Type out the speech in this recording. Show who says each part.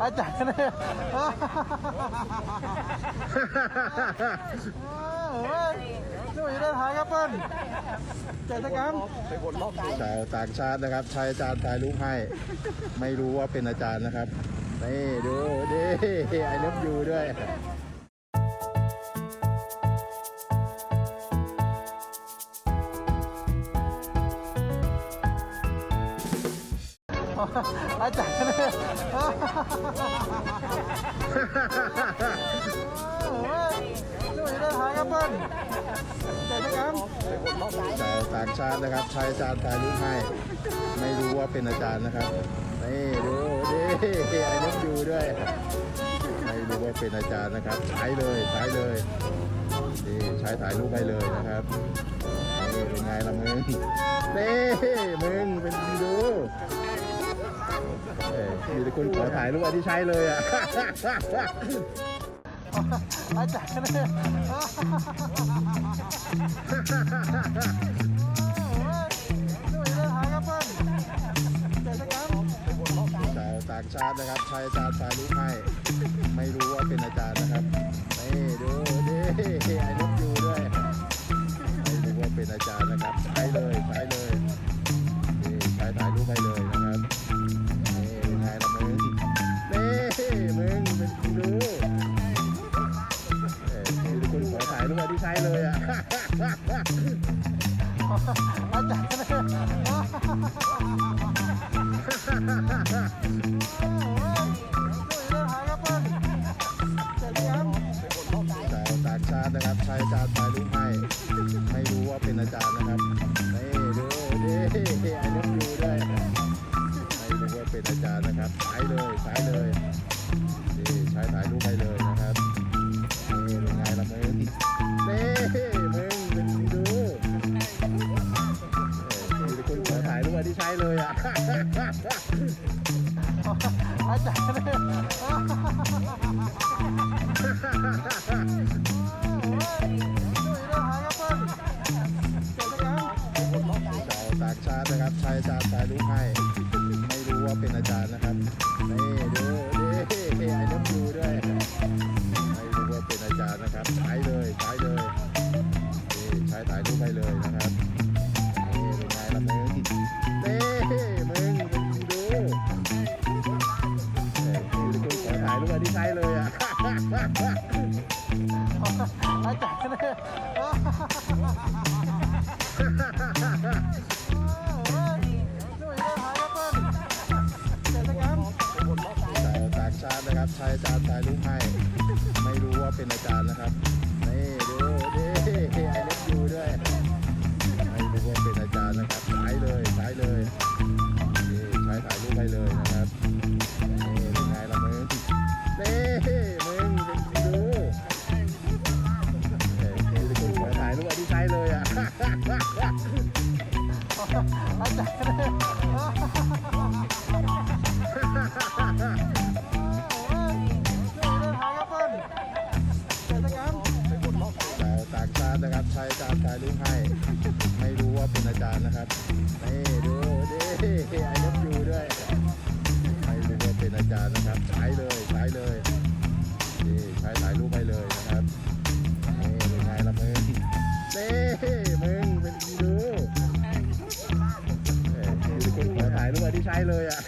Speaker 1: อาจารย์เนี่ยเฮ้ยช่วยได้ถ่ายครับเปิ้ลเจตกรรม
Speaker 2: ชาวต่างชาตินะครับชายอาจารย์ถ่ายรูปให้ ไม่รู้ว่าเป็นอาจารย์นะครับ นี่ดูดิไอ้เลิฟยูด้วย
Speaker 1: อาจารย์เนี่ยเฮ้ยช่วยได้ถ่ายครับเปิ้ลเจตกรรม
Speaker 2: ชาวต่างชาตินะครับชายอาจารย์ถ่ายรูปให้ ไม่รู้ว่าเป็นอาจารย์นะครับ นี่ดูดิไอ้เลิฟยูด้วย ไม่รู้ว่าเป็นอาจารย์นะครับใช้เลยใช้เลยนี่ใช้ถ่ายรูปให้เลยนะครับนี่เป็นไงล่ะมึงนี่มึงเป็นดู เอ้ยมีแต่คนขอถ่ายรูปอันที่ใช้เลยอะ
Speaker 1: อาจารย์เนี่ยช่วยได้ถ่ายครับเปิ้ลเจตกรรม
Speaker 2: ชาวต่างชาตินะครับชายอาจารย์ถ่ายรูปให้ไม่รู้ อาจารย์เด้ถ่า
Speaker 1: ก
Speaker 2: ชาตินะครับชายอาจารย์ถ่ายรู้ให้ไม่รู้ว่าเป็นอาจารย์นะครับนี่ดูดิ เลยอะ
Speaker 1: อาจารย์เนี่ยช่วยได้ถ่ายครับเปิ้ลเจตกรรม
Speaker 2: ชาวต่างชาตินะครับชายอาจารย์ถ่ายรูปให้ไม่รู้ว่าเป็นอาจารย์นะครับ นี่ดูดิไอ้นกยูด้วย ไม่รู้ว่าเป็นอาจารย์นะครับใช้เลยใช้เลยนี่ใช้ถ่ายรูปให้เลยนะครับ อา
Speaker 1: จารย์เนี่ยช่วยได้ถ่ายครับเปิ้ลเจตก
Speaker 2: ชาตินะครับชายอาจารย์ถ่ายรูกให้ ไม่รู้ว่าเป็นอาจารย์นะครับ นี่ดู อาจารย์นี่ยช่
Speaker 1: วยได้ถ่ายครับเปิ้ลเจตกรรา
Speaker 2: วต่างชาตินะครับชายอาจารย์ถ่ายรูปให้ ไม่รู้ว่าเป็นอาจารย์นะครับนี่ดูดิไอ้นกยูด้วยไม่รู้ว่าเป็นอาจารย์นะครับใช้เลยใช้เลยนี่ใช้ถ่ายรูป ใช้เลยอะ